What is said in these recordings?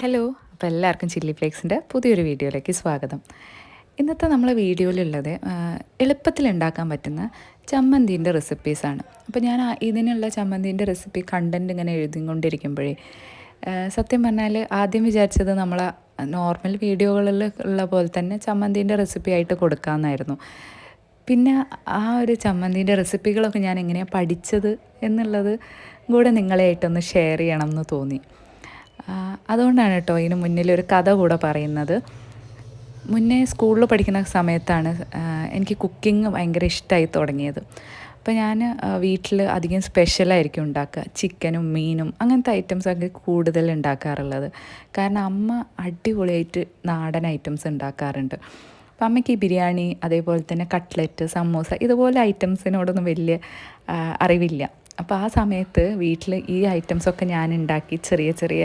Hello അപ്പോൾ എല്ലാവർക്കും chilli ഫ്ലേക്സിന്റെ പുതിയൊരു വീഡിയോയിലേക്ക് സ്വാഗതം. ഇന്നത്തെ നമ്മളെ വീഡിയോയിലുള്ളത് എളുപ്പത്തിൽ ഉണ്ടാക്കാൻ പറ്റുന്ന ചമ്മന്തിന്റെ റെസിപ്പീസാണ് അപ്പോൾ ഞാൻ ഇതിനുള്ള ചമ്മന്തിന്റെ റെസിപ്പി കണ്ടന്റ് ഇങ്ങനെ എഴുതിക്കൊണ്ടിരിക്കുമ്പോഴേ സത്യം പറഞ്ഞാൽ ആദ്യം വിചാരിച്ചത് നമ്മൾ നോർമൽ വീഡിയോകളിൽ ഉള്ള പോലെ തന്നെ ചമ്മന്തിന്റെ റെസിപ്പി ആയിട്ട് കൊടുക്കാമെന്നായിരുന്നു പിന്നെ ആ ഒരു ചമ്മന്തിന്റെ റെസിപ്പികളൊക്കെ ഞാൻ എങ്ങനെയാണ് പഠിച്ചത് എന്നുള്ളത് കൂടെ നിങ്ങളെയായിട്ടൊന്ന് ഷെയർ ചെയ്യണം എന്ന് തോന്നി. അതുകൊണ്ടാണ് കേട്ടോ ഇതിന് മുന്നിൽ ഒരു കഥ കൂടെ പറയുന്നത്. മുന്നേ സ്കൂളിൽ പഠിക്കുന്ന സമയത്താണ് എനിക്ക് കുക്കിംഗ് ഭയങ്കര ഇഷ്ടമായി തുടങ്ങിയത്. അപ്പോൾ ഞാൻ വീട്ടിൽ അധികം സ്പെഷ്യലായിരിക്കും ഉണ്ടാക്കുക. ചിക്കനും മീനും അങ്ങനത്തെ ഐറ്റംസൊക്കെ കൂടുതൽ ഉണ്ടാക്കാറുള്ളത്. കാരണം അമ്മ അടിപൊളിയായിട്ട് നാടൻ ഐറ്റംസ് ഉണ്ടാക്കാറുണ്ട്. അപ്പം അമ്മയ്ക്ക് ബിരിയാണി അതേപോലെ തന്നെ കട്ട്ലറ്റ് സമൂസ ഇതുപോലെ ഐറ്റംസിനോടൊന്നും വലിയ അറിവില്ല. അപ്പോൾ ആ സമയത്ത് വീട്ടിൽ ഈ ഐറ്റംസൊക്കെ ഞാൻ ഉണ്ടാക്കി ചെറിയ ചെറിയ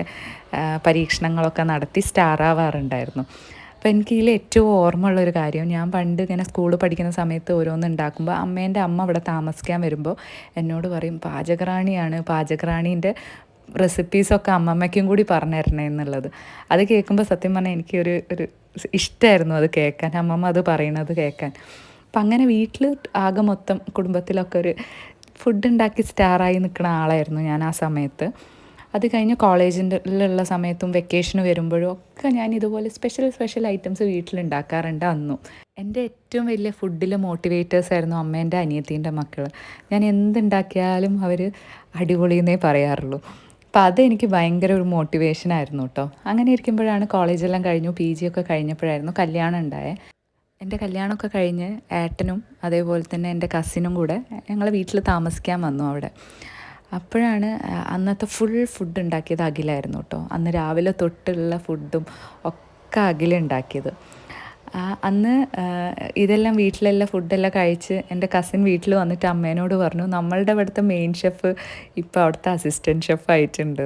പരീക്ഷണങ്ങളൊക്കെ നടത്തി സ്റ്റാർ ആവാറുണ്ടായിരുന്നു അപ്പോൾ എനിക്ക് ഇതിൽ ഏറ്റവും ഓർമ്മയുള്ളൊരു കാര്യം ഞാൻ പണ്ട് ഇങ്ങനെ സ്കൂളിൽ പഠിക്കുന്ന സമയത്ത് ഓരോന്ന് ഉണ്ടാക്കുമ്പോൾ അമ്മേന്റെ അമ്മ അവിടെ താമസിക്കാൻ വരുമ്പോൾ എന്നോട് പറയും പാചകറാണിയാണ് പാചകറാണീന്റെ റെസിപ്പീസൊക്കെ അമ്മമ്മയ്ക്കും കൂടി പറഞ്ഞു തരണേ എന്നുള്ളത്. അത് കേൾക്കുമ്പോൾ സത്യം പറഞ്ഞാൽ എനിക്കൊരു ഒരു ഇഷ്ടമായിരുന്നു അത് കേൾക്കാൻ അമ്മമ്മ അത് പറയണത് കേൾക്കാൻ. അപ്പം അങ്ങനെ വീട്ടിൽ ആകെ മൊത്തം കുടുംബത്തിലൊക്കെ ഒരു ഫുഡ് ഉണ്ടാക്കി സ്റ്റാറായി നിൽക്കുന്ന ആളായിരുന്നു ഞാൻ ആ സമയത്ത്. അത് കഴിഞ്ഞ് കോളേജിന്റെ ഉള്ള സമയത്തും വെക്കേഷന് വരുമ്പോഴും ഒക്കെ ഞാൻ ഇതുപോലെ സ്പെഷ്യൽ സ്പെഷ്യൽ ഐറ്റംസ് വീട്ടിലുണ്ടാക്കാറുണ്ട് അന്നും. എന്റെ ഏറ്റവും വലിയ ഫുഡിൽ മോട്ടിവേറ്റേഴ്സ് ആയിരുന്നു അമ്മേന്റെ അനിയത്തീന്റെ മക്കൾ ഞാൻ എന്തുണ്ടാക്കിയാലും അവർ അടിപൊളി എന്നേ പറയാറുള്ളൂ. അപ്പോൾ അത് എനിക്ക് ഭയങ്കര ഒരു മോട്ടിവേഷൻ ആയിരുന്നു കേട്ടോ അങ്ങനെ ഇരിക്കുമ്പോഴാണ് കോളേജെല്ലാം കഴിഞ്ഞു പി ഒക്കെ കഴിഞ്ഞപ്പോഴായിരുന്നു കല്യാണം ഉണ്ടായേ. എന്റെ കല്യാണമൊക്കെ കഴിഞ്ഞ് ഏട്ടനും അതേപോലെ തന്നെ എന്റെ കസിനും കൂടെ ഞങ്ങളെ വീട്ടിൽ താമസിക്കാൻ വന്നു അവിടെ. അപ്പോഴാണ് അന്നത്തെ ഫുൾ ഫുഡ് ഉണ്ടാക്കിയത് അഖിലായിരുന്നു കേട്ടോ. അന്ന് രാവിലെ തൊട്ടുള്ള ഫുഡും ഒക്കെ അഖില ഉണ്ടാക്കിയത്. അന്ന് ഇതെല്ലാം വീട്ടിലെല്ലാം ഫുഡെല്ലാം കഴിച്ച് എന്റെ കസിൻ വീട്ടിൽ വന്നിട്ട് അമ്മേനോട് പറഞ്ഞു നമ്മളുടെ ഇവിടുത്തെ മെയിൻ ഷെഫ് ഇപ്പോൾ അവിടുത്തെ അസിസ്റ്റന്റ് ഷെഫ് ആയിട്ടുണ്ട്.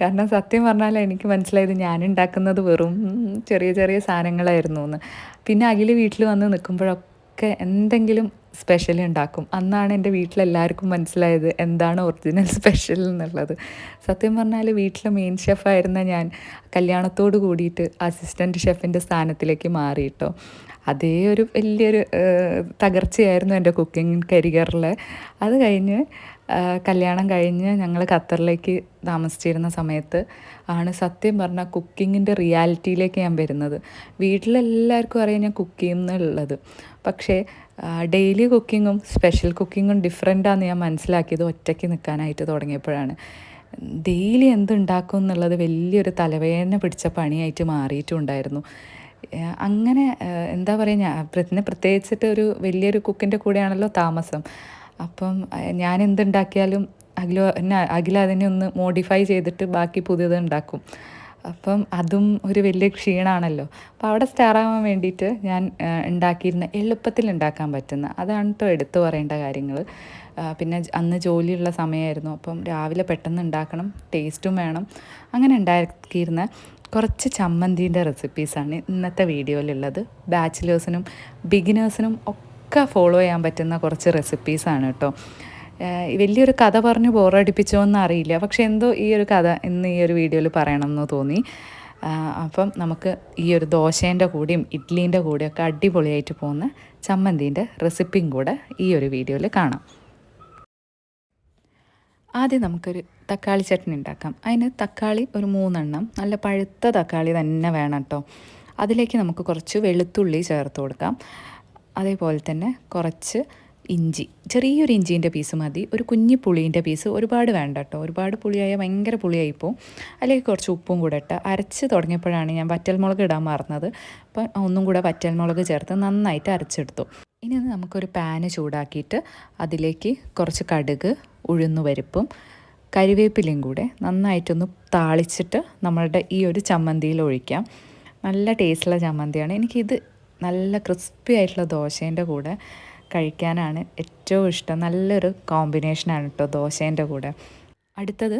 കാരണം സത്യം പറഞ്ഞാൽ എനിക്ക് മനസ്സിലായത് ഞാൻ ഉണ്ടാക്കുന്നത് വെറും ചെറിയ ചെറിയ സാധനങ്ങളായിരുന്നു എന്ന് പിന്നെ അഖിൽ വീട്ടിൽ വന്ന് നിൽക്കുമ്പോഴൊക്കെ എന്തെങ്കിലും സ്പെഷ്യൽ ഉണ്ടാക്കും. അന്നാണ് എന്റെ വീട്ടിലെല്ലാവർക്കും മനസ്സിലായത് എന്താണ് ഒറിജിനൽ സ്പെഷ്യൽ എന്നുള്ളത്. സത്യം പറഞ്ഞാൽ വീട്ടിലെ മെയിൻ ഷെഫായിരുന്ന ഞാൻ കല്യാണത്തോട് കൂടിയിട്ട് അസിസ്റ്റന്റ് ഷെഫിന്റെ സ്ഥാനത്തിലേക്ക് മാറിയിട്ടോ. അതേ ഒരു വലിയൊരു തകർച്ചയായിരുന്നു എന്റെ കുക്കിംഗ് കരിയറിൽ അത് കഴിഞ്ഞ് കല്യാണം കഴിഞ്ഞ് ഞങ്ങൾ ഖത്തറിലേക്ക് താമസിച്ചിരുന്ന സമയത്ത് ആണ് സത്യം പറഞ്ഞാൽ കുക്കിങ്ങിന്റെ റിയാലിറ്റിയിലേക്ക് ഞാൻ വരുന്നത്. വീട്ടിലെല്ലാവർക്കും അറിയാം ഞാൻ കുക്ക് ചെയ്യുന്നുള്ളത് പക്ഷേ ഡെയിലി കുക്കിങ്ങും സ്പെഷ്യൽ കുക്കിങ്ങും ഡിഫറെന്റാന്ന് ഞാൻ മനസ്സിലാക്കിയത് ഒറ്റയ്ക്ക് നിൽക്കാനായിട്ട് തുടങ്ങിയപ്പോഴാണ്. ഡെയിലി എന്തുണ്ടാക്കും എന്നുള്ളത് വലിയൊരു തലവേദന പിടിച്ച പണിയായിട്ട് മാറിയിട്ടുണ്ടായിരുന്നു. അങ്ങനെ എന്താ പറയുക ഞാൻ പ്രത്യേകിച്ചിട്ട് ഒരു വലിയൊരു കുക്കിന്റെ കൂടെയാണല്ലോ താമസം. അപ്പം ഞാൻ എന്തുണ്ടാക്കിയാലും അഖില എന്നെ അഖില അതിനെ ഒന്ന് മോഡിഫൈ ചെയ്തിട്ട് ബാക്കി പുതിയത് ഉണ്ടാക്കും. അപ്പം അതും ഒരു വലിയ ക്ഷീണമാണല്ലോ അപ്പോൾ അവിടെ സ്റ്റാർ ആവാൻ വേണ്ടിയിട്ട് ഞാൻ ഉണ്ടാക്കിയിരുന്ന എളുപ്പത്തിൽ ഉണ്ടാക്കാൻ പറ്റുന്ന അതാണ് കേട്ടോ എടുത്തു പറയേണ്ട കാര്യങ്ങൾ. പിന്നെ അന്ന് ജോലിയുള്ള സമയമായിരുന്നു അപ്പം രാവിലെ പെട്ടെന്ന് ഉണ്ടാക്കണം ടേസ്റ്റും വേണം. അങ്ങനെ ഉണ്ടാക്കിയിരുന്ന കുറച്ച് ചമ്മന്തിന്റെ റെസിപ്പീസാണ് ഇന്നത്തെ വീഡിയോയിലുള്ളത് ബാച്ചിലേഴ്സിനും ബിഗിനേഴ്സിനും ഒക്കെ ഫോളോ ചെയ്യാൻ പറ്റുന്ന കുറച്ച് റെസിപ്പീസാണ് കേട്ടോ. വലിയൊരു കഥ പറഞ്ഞ് ബോറടിപ്പിച്ചോ എന്ന് അറിയില്ല. പക്ഷെ എന്തോ ഈ ഒരു കഥ ഇന്ന് ഈ ഒരു വീഡിയോയിൽ പറയണം എന്ന് തോന്നി. അപ്പം നമുക്ക് ഈ ഒരു ദോശേന്റെ കൂടെയും ഇഡ്ഡലീന്റെ കൂടെയൊക്കെ അടിപൊളിയായിട്ട് പോകുന്ന ചമ്മന്തീന്റെ റെസിപ്പിയും കൂടെ ഈ ഒരു വീഡിയോയിൽ കാണാം. ആദ്യം നമുക്കൊരു തക്കാളി ചട്നി ഉണ്ടാക്കാം. അതിന് തക്കാളി ഒരു മൂന്നെണ്ണം. നല്ല പഴുത്ത തക്കാളി തന്നെ വേണം കേട്ടോ. അതിലേക്ക് നമുക്ക് കുറച്ച് വെളുത്തുള്ളി ചേർത്ത് കൊടുക്കാം. അതേപോലെ തന്നെ കുറച്ച് ഇഞ്ചി ചെറിയൊരു ഇഞ്ചീന്റെ പീസ് മതി. ഒരു കുഞ്ഞി പുളീന്റെ പീസ് ഒരുപാട് വേണ്ട കേട്ടോ. ഒരുപാട് പുളിയായ ഭയങ്കര പുളിയായിപ്പോൾ അല്ലെങ്കിൽ കുറച്ച് ഉപ്പും കൂടെ ഇട്ട് അരച്ച് തുടങ്ങിയപ്പോഴാണ് ഞാൻ വറ്റൽമുളക് ഇടാൻ മറന്നത്. അപ്പം ഒന്നും കൂടെ വറ്റൽമുളക് ചേർത്ത് നന്നായിട്ട് അരച്ചെടുത്തു. ഇനി നമുക്കൊരു പാന് ചൂടാക്കിയിട്ട് അതിലേക്ക് കുറച്ച് കടുക് ഉഴുന്നുപരിപ്പും കരിവേപ്പിലയും കൂടെ നന്നായിട്ടൊന്ന് താളിച്ചിട്ട് നമ്മളുടെ ഈ ഒരു ചമ്മന്തിയിൽ ഒഴിക്കാം. നല്ല ടേസ്റ്റുള്ള ചമ്മന്തിയാണ്. എനിക്കിത് നല്ല ക്രിസ്പി ആയിട്ടുള്ള ദോശേന്റെ കൂടെ കഴിക്കാനാണ് ഏറ്റവും ഇഷ്ടം. നല്ലൊരു കോമ്പിനേഷനാണ് കേട്ടോ ദോശേന്റെ കൂടെ. അടുത്തത്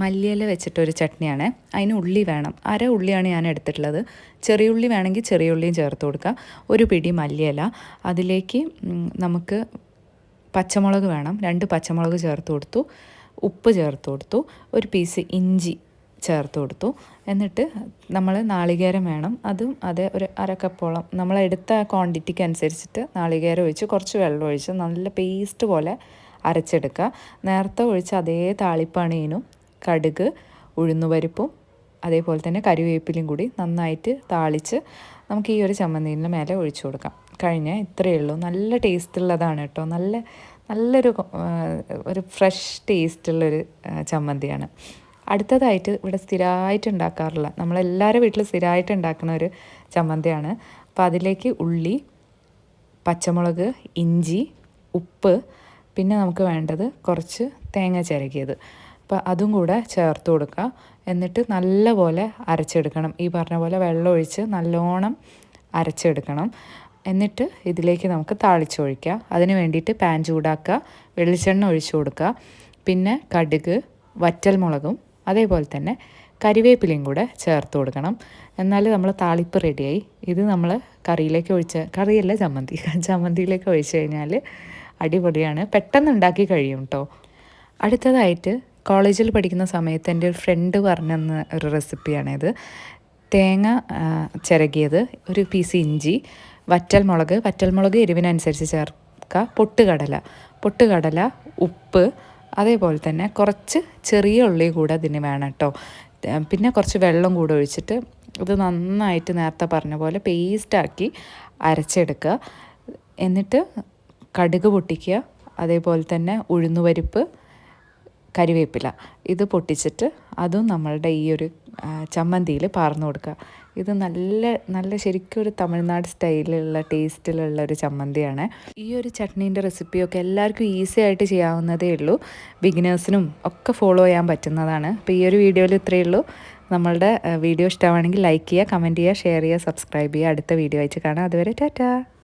മല്ലിയില വെച്ചിട്ടൊരു ചട്നിയാണ്. അതിന് ഉള്ളി വേണം. അര ഉള്ളിയാണ് ഞാൻ എടുത്തിട്ടുള്ളത്. ചെറിയ ഉള്ളി വേണമെങ്കിൽ ചെറിയ ഉള്ളിയും ചേർത്ത് കൊടുക്കുക ഒരു പിടി മല്ലിയില. അതിലേക്ക് നമുക്ക് പച്ചമുളക് വേണം. രണ്ട് പച്ചമുളക് ചേർത്ത് കൊടുത്തു. ഉപ്പ് ചേർത്ത് കൊടുത്തു. ഒരു പീസ് ഇഞ്ചി ചേർത്ത് കൊടുത്തു. എന്നിട്ട് നമ്മൾ നാളികേരം വേണം. അതും അതേ ഒരു അരക്കപ്പോളം നമ്മൾ എടുത്ത ക്വാണ്ടിറ്റിക്ക് അനുസരിച്ചിട്ട് നാളികേരം ഒഴിച്ച് കുറച്ച് വെള്ളം ഒഴിച്ച് നല്ല പേസ്റ്റ് പോലെ അരച്ചെടുക്കുക. നേരത്തെ ഒഴിച്ച് അതേ താളിപ്പണീനും കടുക് ഉഴുന്നുപരിപ്പും അതേപോലെ തന്നെ കരിവേപ്പിലും കൂടി നന്നായിട്ട് താളിച്ച് നമുക്ക് ഈ ഒരു ചമ്മന്തിന്റെ മേലെ ഒഴിച്ചു കൊടുക്കാം. കഴിഞ്ഞ ഇത്രയേ ഉള്ളൂ. നല്ല ടേസ്റ്റുള്ളതാണ് കേട്ടോ. നല്ല നല്ലൊരു ഒരു ഫ്രഷ് ടേസ്റ്റുള്ളൊരു ചമ്മന്തിയാണ്. അടുത്തതായിട്ട് ഇവിടെ സ്ഥിരമായിട്ട് ഉണ്ടാക്കാറുള്ള നമ്മളെല്ലാവരും വീട്ടിൽ സ്ഥിരമായിട്ട് ഉണ്ടാക്കുന്ന ഒരു ചമ്മന്തിയാണ്. അപ്പോൾ അതിലേക്ക് ഉള്ളി പച്ചമുളക് ഇഞ്ചി ഉപ്പ് പിന്നെ നമുക്ക് വേണ്ടത് കുറച്ച് തേങ്ങ ചിരകിയത്. അപ്പോൾ അതും കൂടെ ചേർത്ത് കൊടുക്കുക. എന്നിട്ട് നല്ലപോലെ അരച്ചെടുക്കണം. ഈ പറഞ്ഞ പോലെ വെള്ളമൊഴിച്ച് നല്ലോണം അരച്ചെടുക്കണം. എന്നിട്ട് ഇതിലേക്ക് നമുക്ക് താളിച്ചൊഴിക്കുക. അതിന് വേണ്ടിയിട്ട് പാൻ ചൂടാക്കുക. വെളിച്ചെണ്ണ ഒഴിച്ചു കൊടുക്കുക. പിന്നെ കടുക് വറ്റൽമുളകും അതേപോലെ തന്നെ കരിവേപ്പിലയും കൂടെ ചേർത്ത് കൊടുക്കണം. എന്നാൽ നമ്മൾ താളിപ്പ് റെഡിയായി ഇത് നമ്മൾ കറിയിലേക്ക് ഒഴിച്ച് കറിയല്ല ചമ്മന്തി. ചമ്മന്തിയിലേക്ക് ഒഴിച്ച് കഴിഞ്ഞാൽ അടിപൊളിയാണ്. പെട്ടെന്ന് ഉണ്ടാക്കി കഴിയും കേട്ടോ അടുത്തതായിട്ട് കോളേജിൽ പഠിക്കുന്ന സമയത്ത് എന്റെ ഒരു ഫ്രണ്ട് പറഞ്ഞെന്ന ഒരു റെസിപ്പിയാണിത് തേങ്ങ ചിരകിയത് ഒരു പീസ് ഇഞ്ചി വറ്റൽ വറ്റൽമുളക് വറ്റൽമുളക് എരിവിനനുസരിച്ച് ചേർക്കുക പൊട്ടുകടല. പൊട്ടുകടല ഉപ്പ് അതേപോലെ തന്നെ കുറച്ച് ചെറിയ ഉള്ളി കൂടെ അതിന് വേണം കേട്ടോ. പിന്നെ കുറച്ച് വെള്ളം കൂടെ ഒഴിച്ചിട്ട് ഇത് നന്നായിട്ട് നേരത്തെ പറഞ്ഞ പോലെ പേസ്റ്റാക്കി അരച്ചെടുക്കുക. എന്നിട്ട് കടുക് പൊട്ടിക്കുക. അതേപോലെ തന്നെ ഉഴുന്നുപരിപ്പ് കരിവേപ്പില. ഇത് പൊട്ടിച്ചിട്ട് അതും നമ്മളുടെ ഈ ഒരു ചമ്മന്തിയിൽ പാർന്നു കൊടുക്കുക. ഇത് നല്ല നല്ല ശരിക്കും ഒരു തമിഴ്നാട് സ്റ്റൈലിലുള്ള ടേസ്റ്റിലുള്ള ഒരു ചമ്മന്തിയാണ്. ഈ ഒരു ചട്നീന്റെ റെസിപ്പിയൊക്കെ എല്ലാവർക്കും ഈസി ആയിട്ട് ചെയ്യാവുന്നതേ ഉള്ളൂ. ബിഗിനേഴ്സിനും ഒക്കെ ഫോളോ ചെയ്യാൻ പറ്റുന്നതാണ്. അപ്പോൾ ഈ ഒരു വീഡിയോയിൽ ഇത്രയേ ഉള്ളൂ. നമ്മളുടെ വീഡിയോ ഇഷ്ടമാണെങ്കിൽ ലൈക്ക് ചെയ്യുക കമന്റ് ചെയ്യുക ഷെയർ ചെയ്യുക സബ്സ്ക്രൈബ് ചെയ്യുക. അടുത്ത വീഡിയോ അയച്ച് കാണാം. അതുവരെ ടാറ്റാ.